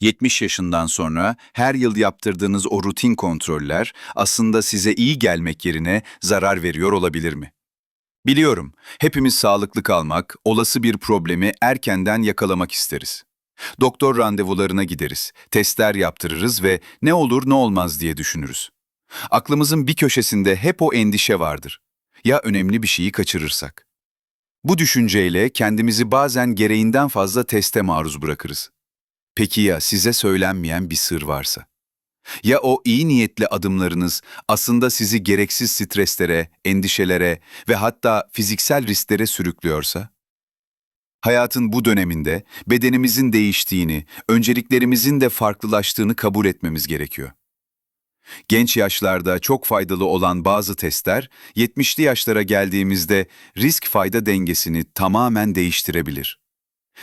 70 yaşından sonra her yıl yaptırdığınız o rutin kontroller aslında size iyi gelmek yerine zarar veriyor olabilir mi? Biliyorum, hepimiz sağlıklı kalmak, olası bir problemi erkenden yakalamak isteriz. Doktor randevularına gideriz, testler yaptırırız ve ne olur ne olmaz diye düşünürüz. Aklımızın bir köşesinde hep o endişe vardır. Ya önemli bir şeyi kaçırırsak? Bu düşünceyle kendimizi bazen gereğinden fazla teste maruz bırakırız. Peki ya size söylenmeyen bir sır varsa? Ya o iyi niyetli adımlarınız aslında sizi gereksiz streslere, endişelere ve hatta fiziksel risklere sürüklüyorsa? Hayatın bu döneminde bedenimizin değiştiğini, önceliklerimizin de farklılaştığını kabul etmemiz gerekiyor. Genç yaşlarda çok faydalı olan bazı testler, 70'li yaşlara geldiğimizde risk-fayda dengesini tamamen değiştirebilir.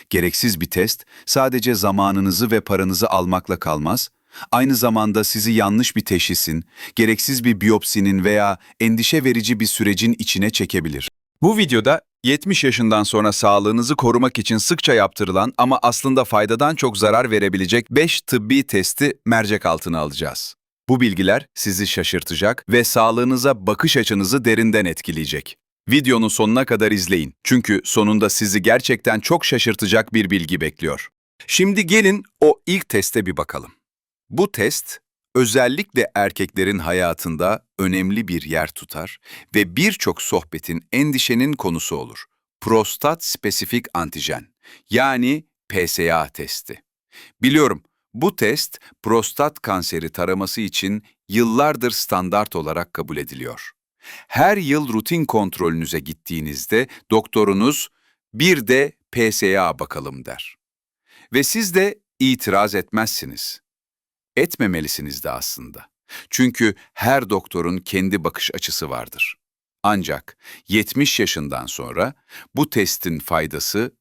Gereksiz bir test sadece zamanınızı ve paranızı almakla kalmaz, aynı zamanda sizi yanlış bir teşhisin, gereksiz bir biyopsinin veya endişe verici bir sürecin içine çekebilir. Bu videoda 70 yaşından sonra sağlığınızı korumak için sıkça yaptırılan ama aslında faydadan çok zarar verebilecek 5 tıbbi testi mercek altına alacağız. Bu bilgiler sizi şaşırtacak ve sağlığınıza bakış açınızı derinden etkileyecek. Videonun sonuna kadar izleyin. Çünkü sonunda sizi gerçekten çok şaşırtacak bir bilgi bekliyor. Şimdi gelin o ilk teste bir bakalım. Bu test özellikle erkeklerin hayatında önemli bir yer tutar ve birçok sohbetin endişenin konusu olur. Prostat spesifik antijen yani PSA testi. Biliyorum bu test prostat kanseri taraması için yıllardır standart olarak kabul ediliyor. Her yıl rutin kontrolünüze gittiğinizde doktorunuz bir de PSA bakalım der. Ve siz de itiraz etmezsiniz. Etmemelisiniz de aslında. Çünkü her doktorun kendi bakış açısı vardır. Ancak 70 yaşından sonra bu testin faydası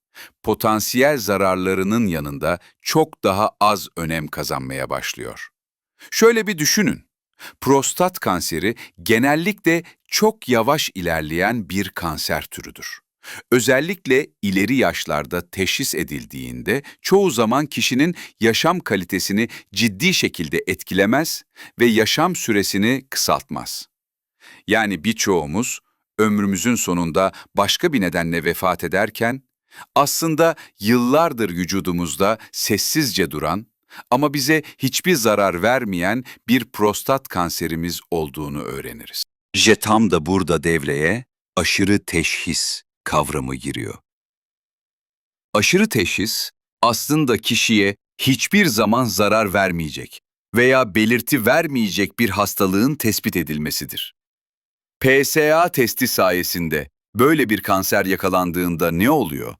potansiyel zararlarının yanında çok daha az önem kazanmaya başlıyor. Şöyle bir düşünün. Prostat kanseri genellikle çok yavaş ilerleyen bir kanser türüdür. Özellikle ileri yaşlarda teşhis edildiğinde çoğu zaman kişinin yaşam kalitesini ciddi şekilde etkilemez ve yaşam süresini kısaltmaz. Yani birçoğumuz ömrümüzün sonunda başka bir nedenle vefat ederken aslında yıllardır vücudumuzda sessizce duran ama bize hiçbir zarar vermeyen bir prostat kanserimiz olduğunu öğreniriz. İşte da burada devreye aşırı teşhis kavramı giriyor. Aşırı teşhis aslında kişiye hiçbir zaman zarar vermeyecek veya belirti vermeyecek bir hastalığın tespit edilmesidir. PSA testi sayesinde böyle bir kanser yakalandığında ne oluyor?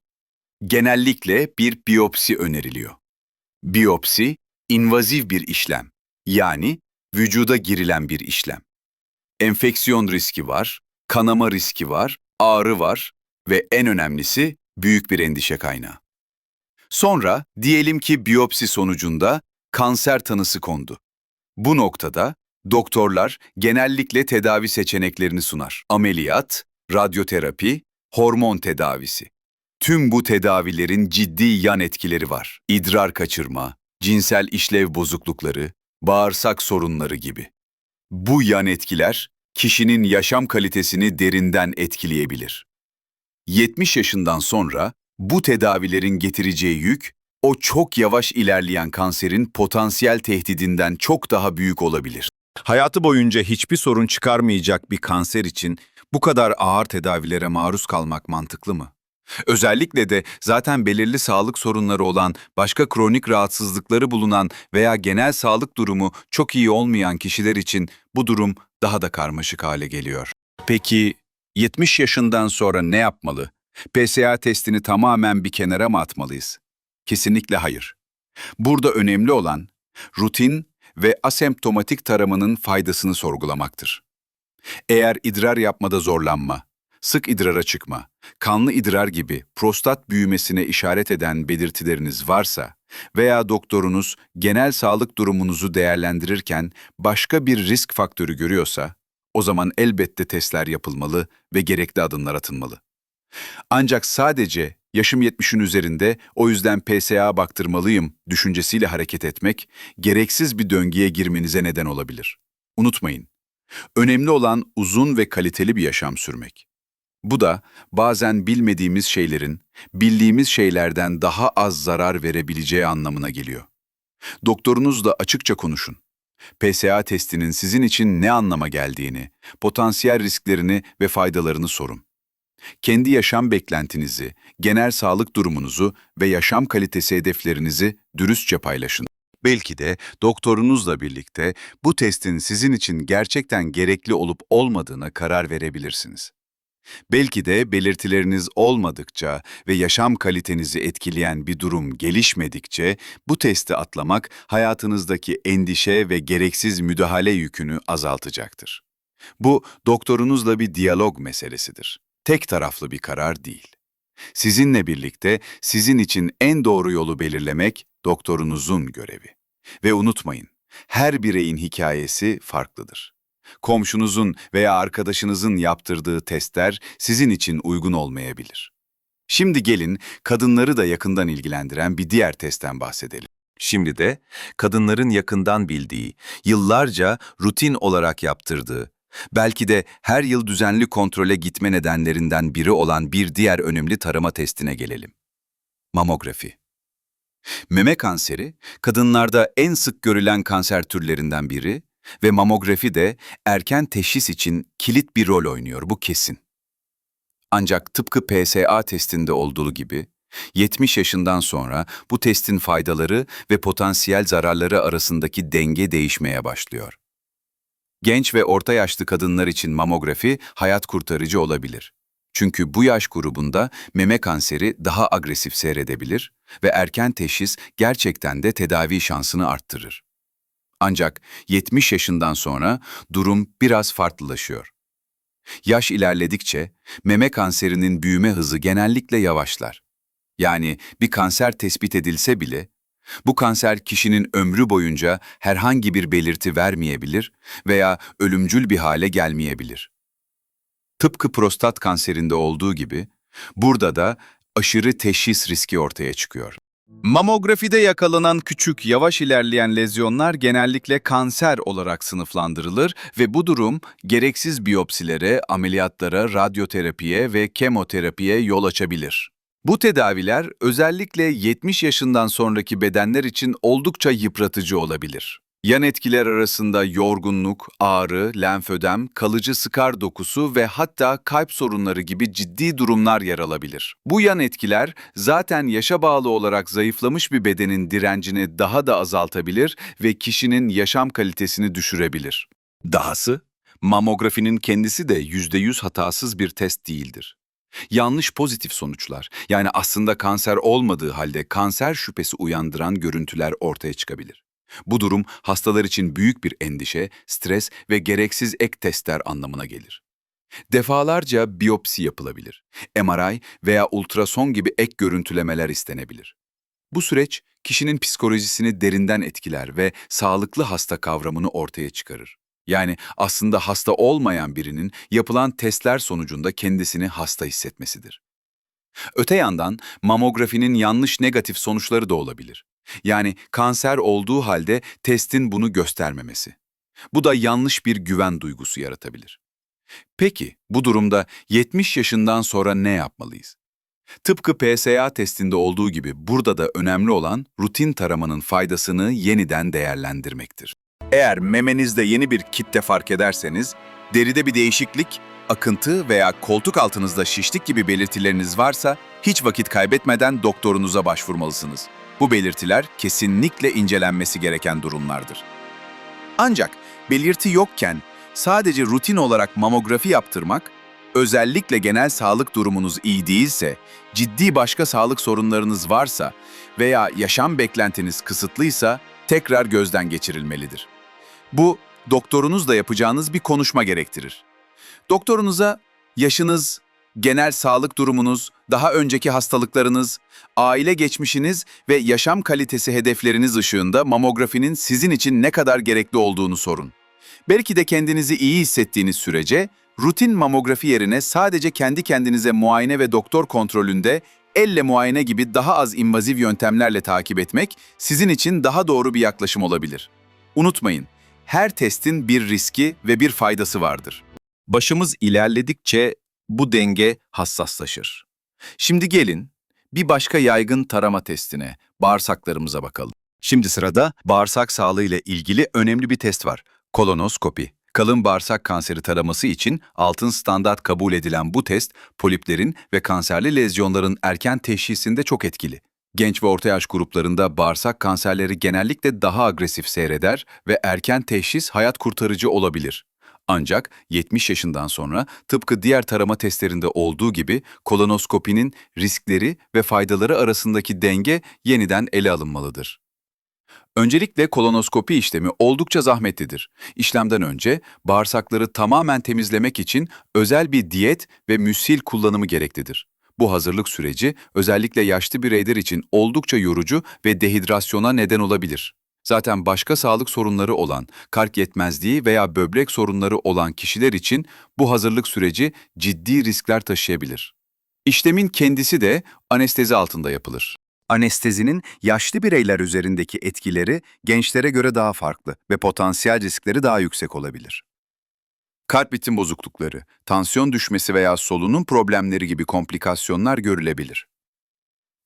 Genellikle bir biyopsi öneriliyor. Biyopsi, invaziv bir işlem, yani vücuda girilen bir işlem. Enfeksiyon riski var, kanama riski var, ağrı var ve en önemlisi büyük bir endişe kaynağı. Sonra diyelim ki biyopsi sonucunda kanser tanısı kondu. Bu noktada doktorlar genellikle tedavi seçeneklerini sunar. Ameliyat, radyoterapi, hormon tedavisi. Tüm bu tedavilerin ciddi yan etkileri var. İdrar kaçırma, cinsel işlev bozuklukları, bağırsak sorunları gibi. Bu yan etkiler kişinin yaşam kalitesini derinden etkileyebilir. 70 yaşından sonra bu tedavilerin getireceği yük o çok yavaş ilerleyen kanserin potansiyel tehdidinden çok daha büyük olabilir. Hayatı boyunca hiçbir sorun çıkarmayacak bir kanser için bu kadar ağır tedavilere maruz kalmak mantıklı mı? Özellikle de zaten belirli sağlık sorunları olan, başka kronik rahatsızlıkları bulunan veya genel sağlık durumu çok iyi olmayan kişiler için bu durum daha da karmaşık hale geliyor. Peki 70 yaşından sonra ne yapmalı? PSA testini tamamen bir kenara mı atmalıyız? Kesinlikle hayır. Burada önemli olan rutin ve asemptomatik taramanın faydasını sorgulamaktır. Eğer idrar yapmada zorlanma, sık idrara çıkma, kanlı idrar gibi prostat büyümesine işaret eden belirtileriniz varsa veya doktorunuz genel sağlık durumunuzu değerlendirirken başka bir risk faktörü görüyorsa, o zaman elbette testler yapılmalı ve gerekli adımlar atılmalı. Ancak sadece Yaşım 70'in üzerinde, o yüzden PSA baktırmalıyım düşüncesiyle hareket etmek, gereksiz bir döngüye girmenize neden olabilir. Unutmayın, önemli olan uzun ve kaliteli bir yaşam sürmek. Bu da bazen bilmediğimiz şeylerin, bildiğimiz şeylerden daha az zarar verebileceği anlamına geliyor. Doktorunuzla açıkça konuşun. PSA testinin sizin için ne anlama geldiğini, potansiyel risklerini ve faydalarını sorun. Kendi yaşam beklentinizi, genel sağlık durumunuzu ve yaşam kalitesi hedeflerinizi dürüstçe paylaşın. Belki de doktorunuzla birlikte bu testin sizin için gerçekten gerekli olup olmadığına karar verebilirsiniz. Belki de belirtileriniz olmadıkça ve yaşam kalitenizi etkileyen bir durum gelişmedikçe bu testi atlamak hayatınızdaki endişe ve gereksiz müdahale yükünü azaltacaktır. Bu doktorunuzla bir diyalog meselesidir. Tek taraflı bir karar değil. Sizinle birlikte sizin için en doğru yolu belirlemek doktorunuzun görevi. Ve unutmayın, her bireyin hikayesi farklıdır. Komşunuzun veya arkadaşınızın yaptırdığı testler sizin için uygun olmayabilir. Şimdi gelin kadınları da yakından ilgilendiren bir diğer testten bahsedelim. Şimdi de kadınların yakından bildiği, yıllarca rutin olarak yaptırdığı, belki de her yıl düzenli kontrole gitme nedenlerinden biri olan bir diğer önemli tarama testine gelelim. Mamografi. Meme kanseri, kadınlarda en sık görülen kanser türlerinden biri ve mamografi de erken teşhis için kilit bir rol oynuyor, bu kesin. Ancak tıpkı PSA testinde olduğu gibi, 70 yaşından sonra bu testin faydaları ve potansiyel zararları arasındaki denge değişmeye başlıyor. Genç ve orta yaşlı kadınlar için mamografi hayat kurtarıcı olabilir. Çünkü bu yaş grubunda meme kanseri daha agresif seyredebilir ve erken teşhis gerçekten de tedavi şansını arttırır. Ancak 70 yaşından sonra durum biraz farklılaşıyor. Yaş ilerledikçe meme kanserinin büyüme hızı genellikle yavaşlar. Yani bir kanser tespit edilse bile bu kanser kişinin ömrü boyunca herhangi bir belirti vermeyebilir veya ölümcül bir hale gelmeyebilir. Tıpkı prostat kanserinde olduğu gibi burada da aşırı teşhis riski ortaya çıkıyor. Mamografide yakalanan küçük, yavaş ilerleyen lezyonlar genellikle kanser olarak sınıflandırılır ve bu durum gereksiz biyopsilere, ameliyatlara, radyoterapiye ve kemoterapiye yol açabilir. Bu tedaviler özellikle 70 yaşından sonraki bedenler için oldukça yıpratıcı olabilir. Yan etkiler arasında yorgunluk, ağrı, lenfödem, kalıcı sıkar dokusu ve hatta kalp sorunları gibi ciddi durumlar yer alabilir. Bu yan etkiler zaten yaşa bağlı olarak zayıflamış bir bedenin direncini daha da azaltabilir ve kişinin yaşam kalitesini düşürebilir. Dahası, mamografinin kendisi de %100 hatasız bir test değildir. Yanlış pozitif sonuçlar, yani aslında kanser olmadığı halde kanser şüphesi uyandıran görüntüler ortaya çıkabilir. Bu durum hastalar için büyük bir endişe, stres ve gereksiz ek testler anlamına gelir. Defalarca biyopsi yapılabilir. MRI veya ultrason gibi ek görüntülemeler istenebilir. Bu süreç kişinin psikolojisini derinden etkiler ve sağlıklı hasta kavramını ortaya çıkarır. Yani aslında hasta olmayan birinin yapılan testler sonucunda kendisini hasta hissetmesidir. Öte yandan mamografinin yanlış negatif sonuçları da olabilir. Yani kanser olduğu halde testin bunu göstermemesi. Bu da yanlış bir güven duygusu yaratabilir. Peki bu durumda 70 yaşından sonra ne yapmalıyız? Tıpkı PSA testinde olduğu gibi burada da önemli olan rutin taramanın faydasını yeniden değerlendirmektir. Eğer memenizde yeni bir kitle fark ederseniz, deride bir değişiklik, akıntı veya koltuk altınızda şişlik gibi belirtileriniz varsa hiç vakit kaybetmeden doktorunuza başvurmalısınız. Bu belirtiler kesinlikle incelenmesi gereken durumlardır. Ancak belirti yokken sadece rutin olarak mamografi yaptırmak, özellikle genel sağlık durumunuz iyi değilse, ciddi başka sağlık sorunlarınız varsa veya yaşam beklentiniz kısıtlıysa tekrar gözden geçirilmelidir. Bu, doktorunuzla yapacağınız bir konuşma gerektirir. Doktorunuza yaşınız, genel sağlık durumunuz, daha önceki hastalıklarınız, aile geçmişiniz ve yaşam kalitesi hedefleriniz ışığında mamografinin sizin için ne kadar gerekli olduğunu sorun. Belki de kendinizi iyi hissettiğiniz sürece rutin mamografi yerine sadece kendi kendinize muayene ve doktor kontrolünde elle muayene gibi daha az invaziv yöntemlerle takip etmek sizin için daha doğru bir yaklaşım olabilir. Unutmayın, her testin bir riski ve bir faydası vardır. Başımız ilerledikçe bu denge hassaslaşır. Şimdi gelin bir başka yaygın tarama testine, bağırsaklarımıza bakalım. Şimdi sırada bağırsak sağlığı ile ilgili önemli bir test var. Kolonoskopi. Kalın bağırsak kanseri taraması için altın standart kabul edilen bu test, poliplerin ve kanserli lezyonların erken teşhisinde çok etkili. Genç ve orta yaş gruplarında bağırsak kanserleri genellikle daha agresif seyreder ve erken teşhis hayat kurtarıcı olabilir. Ancak 70 yaşından sonra tıpkı diğer tarama testlerinde olduğu gibi kolonoskopinin riskleri ve faydaları arasındaki denge yeniden ele alınmalıdır. Öncelikle kolonoskopi işlemi oldukça zahmetlidir. İşlemden önce bağırsakları tamamen temizlemek için özel bir diyet ve müsil kullanımı gereklidir. Bu hazırlık süreci özellikle yaşlı bireyler için oldukça yorucu ve dehidrasyona neden olabilir. Zaten başka sağlık sorunları olan, kalp yetmezliği veya böbrek sorunları olan kişiler için bu hazırlık süreci ciddi riskler taşıyabilir. İşlemin kendisi de anestezi altında yapılır. Anestezinin yaşlı bireyler üzerindeki etkileri gençlere göre daha farklı ve potansiyel riskleri daha yüksek olabilir. Kalp ritim bozuklukları, tansiyon düşmesi veya solunum problemleri gibi komplikasyonlar görülebilir.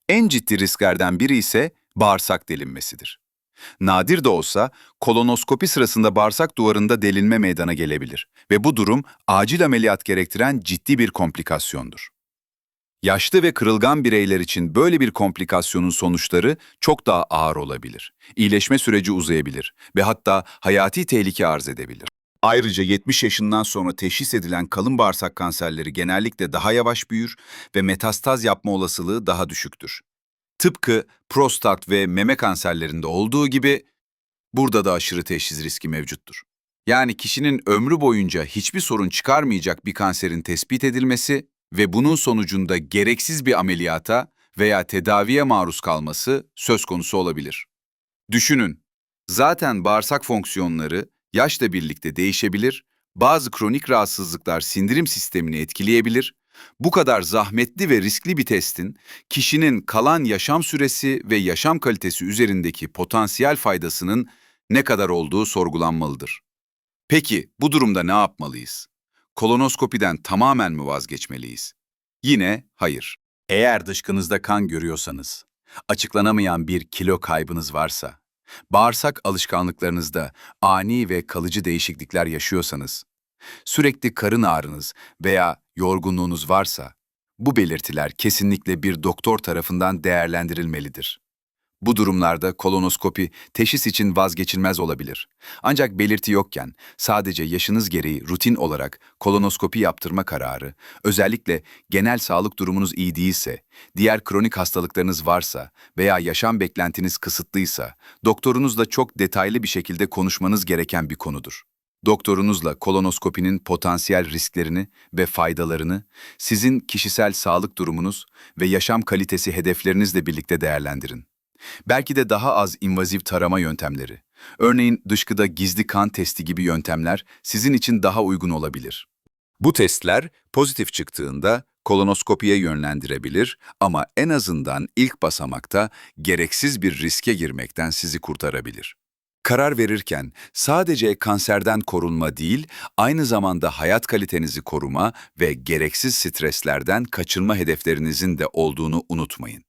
En ciddi risklerden biri ise bağırsak delinmesidir. Nadir de olsa kolonoskopi sırasında bağırsak duvarında delinme meydana gelebilir ve bu durum acil ameliyat gerektiren ciddi bir komplikasyondur. Yaşlı ve kırılgan bireyler için böyle bir komplikasyonun sonuçları çok daha ağır olabilir. İyileşme süreci uzayabilir ve hatta hayati tehlike arz edebilir. Ayrıca 70 yaşından sonra teşhis edilen kalın bağırsak kanserleri genellikle daha yavaş büyür ve metastaz yapma olasılığı daha düşüktür. Tıpkı prostat ve meme kanserlerinde olduğu gibi burada da aşırı teşhis riski mevcuttur. Yani kişinin ömrü boyunca hiçbir sorun çıkarmayacak bir kanserin tespit edilmesi ve bunun sonucunda gereksiz bir ameliyata veya tedaviye maruz kalması söz konusu olabilir. Düşünün, zaten bağırsak fonksiyonları yaşla birlikte değişebilir, bazı kronik rahatsızlıklar sindirim sistemini etkileyebilir. Bu kadar zahmetli ve riskli bir testin kişinin kalan yaşam süresi ve yaşam kalitesi üzerindeki potansiyel faydasının ne kadar olduğu sorgulanmalıdır. Peki bu durumda ne yapmalıyız? Kolonoskopiden tamamen mi vazgeçmeliyiz? Yine hayır. Eğer dışkınızda kan görüyorsanız, açıklanamayan bir kilo kaybınız varsa, bağırsak alışkanlıklarınızda ani ve kalıcı değişiklikler yaşıyorsanız, sürekli karın ağrınız veya yorgunluğunuz varsa, bu belirtiler kesinlikle bir doktor tarafından değerlendirilmelidir. Bu durumlarda kolonoskopi teşhis için vazgeçilmez olabilir. Ancak belirti yokken sadece yaşınız gereği rutin olarak kolonoskopi yaptırma kararı, özellikle genel sağlık durumunuz iyi değilse, diğer kronik hastalıklarınız varsa veya yaşam beklentiniz kısıtlıysa, doktorunuzla çok detaylı bir şekilde konuşmanız gereken bir konudur. Doktorunuzla kolonoskopinin potansiyel risklerini ve faydalarını sizin kişisel sağlık durumunuz ve yaşam kalitesi hedeflerinizle birlikte değerlendirin. Belki de daha az invaziv tarama yöntemleri, örneğin dışkıda gizli kan testi gibi yöntemler sizin için daha uygun olabilir. Bu testler pozitif çıktığında kolonoskopiye yönlendirebilir ama en azından ilk basamakta gereksiz bir riske girmekten sizi kurtarabilir. Karar verirken sadece kanserden korunma değil, aynı zamanda hayat kalitenizi koruma ve gereksiz streslerden kaçınma hedeflerinizin de olduğunu unutmayın.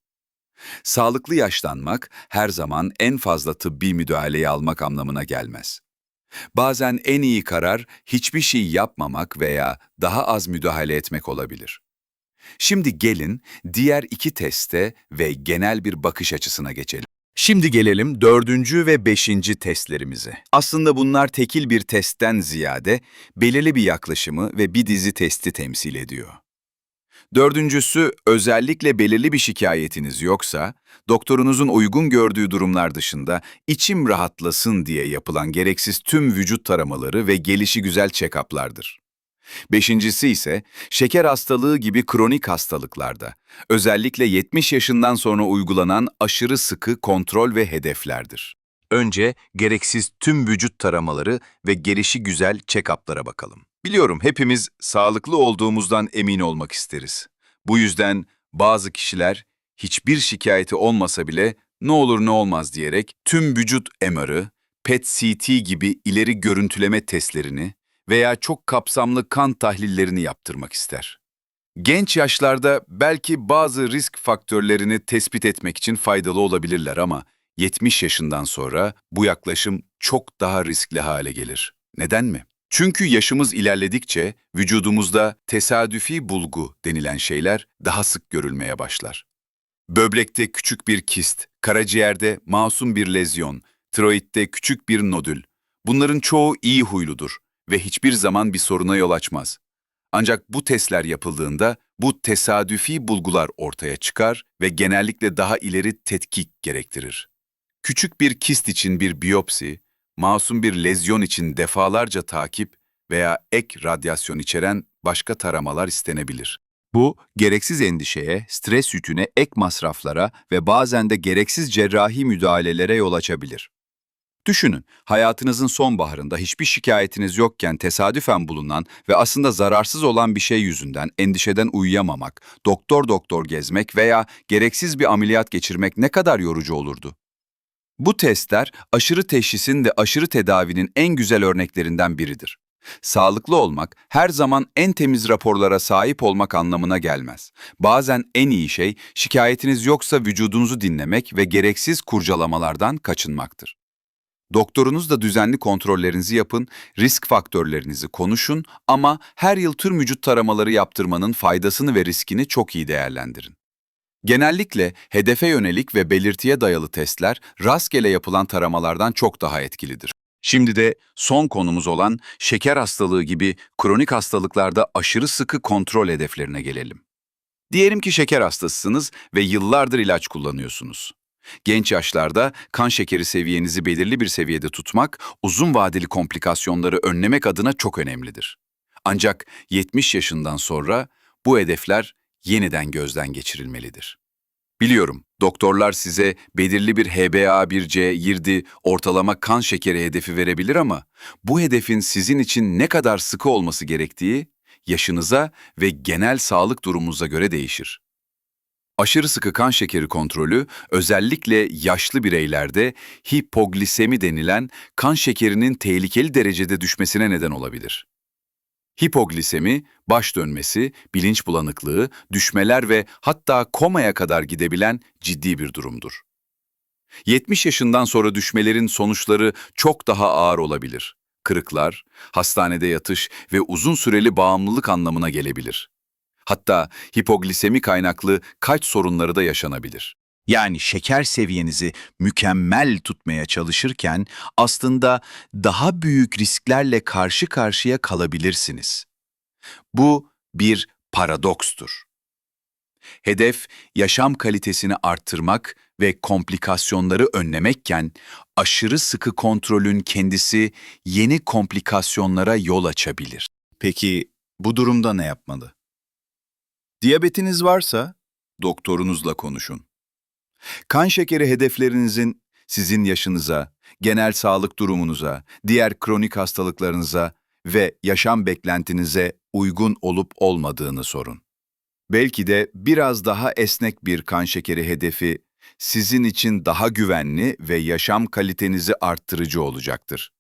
Sağlıklı yaşlanmak her zaman en fazla tıbbi müdahaleyi almak anlamına gelmez. Bazen en iyi karar hiçbir şey yapmamak veya daha az müdahale etmek olabilir. Şimdi gelin diğer iki teste ve genel bir bakış açısına geçelim. Şimdi gelelim dördüncü ve beşinci testlerimize. Aslında bunlar tekil bir testten ziyade belirli bir yaklaşımı ve bir dizi testi temsil ediyor. Dördüncüsü, özellikle belirli bir şikayetiniz yoksa, doktorunuzun uygun gördüğü durumlar dışında içim rahatlasın diye yapılan gereksiz tüm vücut taramaları ve gelişi güzel check-up'lardır. Beşincisi ise şeker hastalığı gibi kronik hastalıklarda, özellikle 70 yaşından sonra uygulanan aşırı sıkı kontrol ve hedeflerdir. Önce gereksiz tüm vücut taramaları ve gelişi güzel check-up'lara bakalım. Biliyorum hepimiz sağlıklı olduğumuzdan emin olmak isteriz. Bu yüzden Bazı kişiler hiçbir şikayeti olmasa bile ne olur ne olmaz diyerek tüm vücut MR'ı, PET-CT gibi ileri görüntüleme testlerini veya çok kapsamlı kan tahlillerini yaptırmak ister. Genç yaşlarda belki bazı risk faktörlerini tespit etmek için faydalı olabilirler ama 70 yaşından sonra bu yaklaşım çok daha riskli hale gelir. Neden mi? Çünkü yaşımız ilerledikçe vücudumuzda tesadüfi bulgu denilen şeyler daha sık görülmeye başlar. Böbrekte küçük bir kist, karaciğerde masum bir lezyon, tiroidde küçük bir nodül. Bunların çoğu iyi huyludur ve hiçbir zaman bir soruna yol açmaz. Ancak bu testler yapıldığında bu tesadüfi bulgular ortaya çıkar ve genellikle daha ileri tetkik gerektirir. Küçük bir kist için bir biyopsi, masum bir lezyon için defalarca takip veya ek radyasyon içeren başka taramalar istenebilir. Bu, gereksiz endişeye, stres yüküne, ek masraflara ve bazen de gereksiz cerrahi müdahalelere yol açabilir. Düşünün, hayatınızın sonbaharında hiçbir şikayetiniz yokken tesadüfen bulunan ve aslında zararsız olan bir şey yüzünden endişeden uyuyamamak, doktor doktor gezmek veya gereksiz bir ameliyat geçirmek ne kadar yorucu olurdu. Bu testler aşırı teşhisin ve aşırı tedavinin en güzel örneklerinden biridir. Sağlıklı olmak her zaman en temiz raporlara sahip olmak anlamına gelmez. Bazen en iyi şey şikayetiniz yoksa vücudunuzu dinlemek ve gereksiz kurcalamalardan kaçınmaktır. Doktorunuzla düzenli kontrollerinizi yapın, risk faktörlerinizi konuşun ama her yıl tüm vücut taramaları yaptırmanın faydasını ve riskini çok iyi değerlendirin. Genellikle hedefe yönelik ve belirtiye dayalı testler rastgele yapılan taramalardan çok daha etkilidir. Şimdi de son konumuz olan şeker hastalığı gibi kronik hastalıklarda aşırı sıkı kontrol hedeflerine gelelim. Diyelim ki şeker hastasısınız ve yıllardır ilaç kullanıyorsunuz. Genç yaşlarda kan şekeri seviyenizi belirli bir seviyede tutmak, uzun vadeli komplikasyonları önlemek adına çok önemlidir. Ancak 70 yaşından sonra bu hedefler yeniden gözden geçirilmelidir. Biliyorum, doktorlar size belirli bir HbA1c, yirdi, ortalama kan şekeri hedefi verebilir ama bu hedefin sizin için ne kadar sıkı olması gerektiği, yaşınıza ve genel sağlık durumunuza göre değişir. Aşırı sıkı kan şekeri kontrolü özellikle yaşlı bireylerde hipoglisemi denilen kan şekerinin tehlikeli derecede düşmesine neden olabilir. Hipoglisemi, baş dönmesi, bilinç bulanıklığı, düşmeler ve hatta komaya kadar gidebilen ciddi bir durumdur. 70 yaşından sonra düşmelerin sonuçları çok daha ağır olabilir. Kırıklar, hastanede yatış ve uzun süreli bağımlılık anlamına gelebilir. Hatta hipoglisemi kaynaklı kalp sorunları da yaşanabilir. Yani şeker seviyenizi mükemmel tutmaya çalışırken aslında daha büyük risklerle karşı karşıya kalabilirsiniz. Bu bir paradokstur. Hedef yaşam kalitesini arttırmak ve komplikasyonları önlemekken aşırı sıkı kontrolün kendisi yeni komplikasyonlara yol açabilir. Peki bu durumda ne yapmalı? Diyabetiniz varsa doktorunuzla konuşun. Kan şekeri hedeflerinizin sizin yaşınıza, genel sağlık durumunuza, diğer kronik hastalıklarınıza ve yaşam beklentinize uygun olup olmadığını sorun. Belki de biraz daha esnek bir kan şekeri hedefi sizin için daha güvenli ve yaşam kalitenizi arttırıcı olacaktır.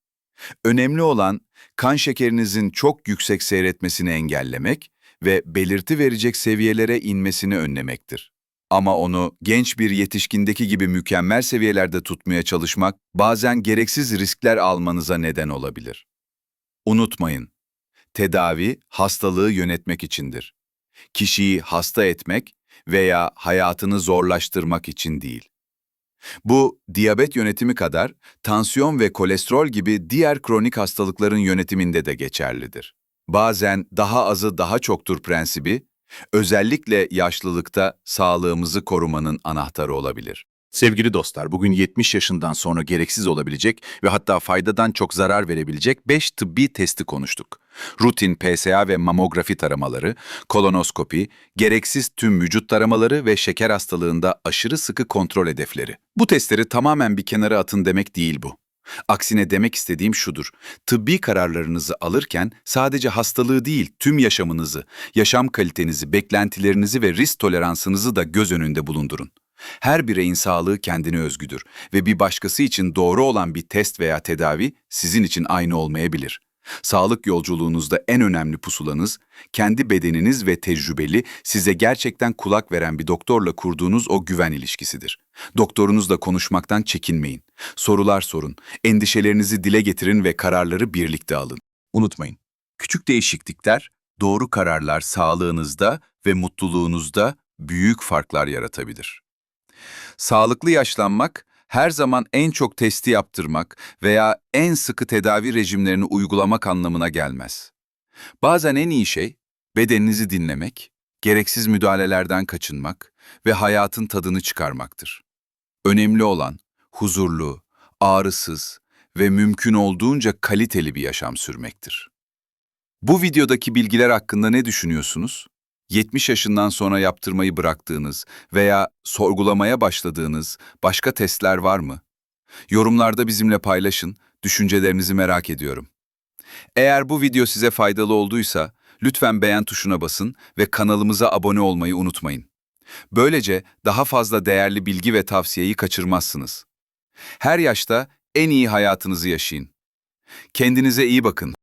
Önemli olan kan şekerinizin çok yüksek seyretmesini engellemek ve belirti verecek seviyelere inmesini önlemektir. Ama onu genç bir yetişkindeki gibi mükemmel seviyelerde tutmaya çalışmak bazen gereksiz riskler almanıza neden olabilir. Unutmayın, tedavi hastalığı yönetmek içindir. Kişiyi hasta etmek veya hayatını zorlaştırmak için değil. Bu, diyabet yönetimi kadar tansiyon ve kolesterol gibi diğer kronik hastalıkların yönetiminde de geçerlidir. Bazen daha azı daha çoktur prensibi, özellikle yaşlılıkta sağlığımızı korumanın anahtarı olabilir. Sevgili dostlar, bugün 70 yaşından sonra gereksiz olabilecek ve hatta faydadan çok zarar verebilecek 5 tıbbi testi konuştuk. Rutin PSA ve mamografi taramaları, kolonoskopi, gereksiz tüm vücut taramaları ve şeker hastalığında aşırı sıkı kontrol hedefleri. Bu testleri tamamen bir kenara atın demek değil bu. Aksine demek istediğim şudur. Tıbbi kararlarınızı alırken sadece hastalığı değil, tüm yaşamınızı, yaşam kalitenizi, beklentilerinizi ve risk toleransınızı da göz önünde bulundurun. Her bireyin sağlığı kendine özgüdür ve bir başkası için doğru olan bir test veya tedavi sizin için aynı olmayabilir. Sağlık yolculuğunuzda en önemli pusulanız, kendi bedeniniz ve tecrübeli, size gerçekten kulak veren bir doktorla kurduğunuz o güven ilişkisidir. Doktorunuzla konuşmaktan çekinmeyin. Sorular sorun, endişelerinizi dile getirin ve kararları birlikte alın. Unutmayın, küçük değişiklikler, doğru kararlar sağlığınızda ve mutluluğunuzda büyük farklar yaratabilir. Sağlıklı yaşlanmak, her zaman en çok testi yaptırmak veya en sıkı tedavi rejimlerini uygulamak anlamına gelmez. Bazen en iyi şey, bedeninizi dinlemek, gereksiz müdahalelerden kaçınmak ve hayatın tadını çıkarmaktır. Önemli olan, huzurlu, ağrısız ve mümkün olduğunca kaliteli bir yaşam sürmektir. Bu videodaki bilgiler hakkında ne düşünüyorsunuz? 70 yaşından sonra yaptırmayı bıraktığınız veya sorgulamaya başladığınız başka testler var mı? Yorumlarda bizimle paylaşın, düşüncelerinizi merak ediyorum. Eğer bu video size faydalı olduysa, lütfen beğen tuşuna basın ve kanalımıza abone olmayı unutmayın. Böylece daha fazla değerli bilgi ve tavsiyeyi kaçırmazsınız. Her yaşta en iyi hayatınızı yaşayın. Kendinize iyi bakın.